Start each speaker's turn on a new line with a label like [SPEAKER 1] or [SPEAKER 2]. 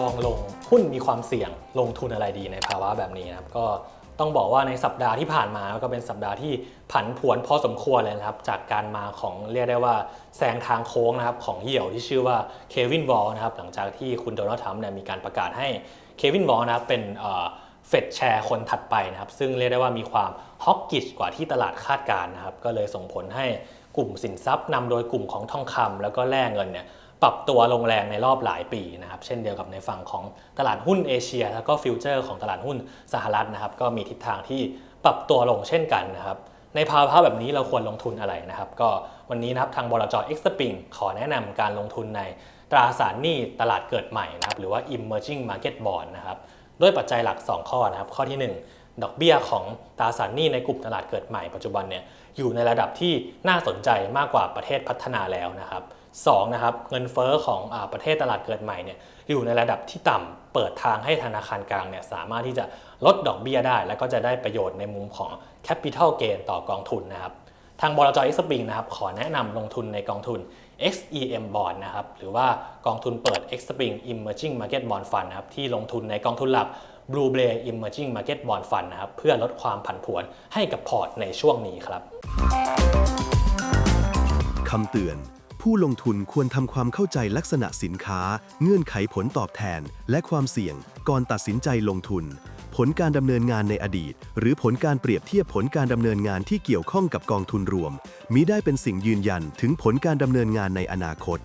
[SPEAKER 1] องลงหุ้นมีความเสี่ยงลงทุนอะไรดีในภาวะแบบนี้นะครับก็ต้องบอกว่าในสัปดาห์ที่ผ่านมาก็เป็นสัปดาห์ที่ผันผวนพอสมควรเลยนะครับ จากการมาของเรียกได้ว่าแซงทางโค้งนะครับของเหี่ยวที่ชื่อว่าเควินวอลนะครับหลังจากที่คุณโดนัลด์ทรัมป์เนี่ยมีการประกาศให้เควินวอลนะครับเป็นเฟดแชร์คนถัดไปนะครับ ซึ่งเรียกได้ว่ามีความฮอกกิชกว่าที่ตลาดคาดการณ์นะครับ ก็เลยส่งผลให้กลุ่มสินทรัพย์นำโดยกลุ่มของทองคำแล้วก็แร่เงินเนี่ย ปรับตัวลงแรงในรอบหลายปีนะครับเช่นเดียวกับในฝั่งของตลาดหุ้นเอเชีย แล้วก็ฟิวเจอร์ของตลาดหุ้นสหรัฐนะครับก็มีทิศทางที่ปรับตัวลงเช่นกันนะครับในภาวะแบบนี้เราควรลงทุนอะไรนะครับ ก็วันนี้นะครับทางบลจ X Spring ขอแนะนำการลงทุนในตราสารหนี้ตลาดเกิดใหม่นะครับหรือว่า emerging market bond นะครับด้วยปัจจัยหลัก 2 ข้อนะครับ ข้อที่ 1 ดอกเบี้ยของตราสารหนี้ในกลุ่มตลาดเกิดใหม่ปัจจุบันเนี่ยอยู่ในระดับที่น่าสนใจมากกว่าประเทศพัฒนาแล้วนะครับสองนะครับเงินเฟ้อของอประเทศตลาดเกิดใหม่เนี่ยอยู่ในระดับที่ต่ำเปิดทางให้ธนาคารกลางเนี่ยสามารถที่จะลดดอกเบี้ยได้ และก็จะได้ประโยชน์ในมุมของ Capital Gain ต่อกองทุนนะครับทางบลจ X Spring นะครับขอแนะนำลงทุนในกองทุน XEM Bond นะครับหรือว่ากองทุนเปิด X Spring Emerging Market Bond Fund นะครับที่ลงทุนในกองทุนหลัก Blue Bay Emerging Market Bond Fund นะครับเพื่อลดความผันผวนให้กับพอร์ตในช่วงนี้ครับ
[SPEAKER 2] คำเตือน ผู้ลงทุนควรทำความเข้าใจลักษณะสินค้า เงื่อนไขผลตอบแทน และความเสี่ยง ก่อนตัดสินใจลงทุน ผลการดำเนินงานในอดีต หรือผลการเปรียบเทียบผลการดำเนินงานที่เกี่ยวข้องกับกองทุนรวมมิได้เป็นสิ่งยืนยันถึงผลการดำเนินงานในอนาคต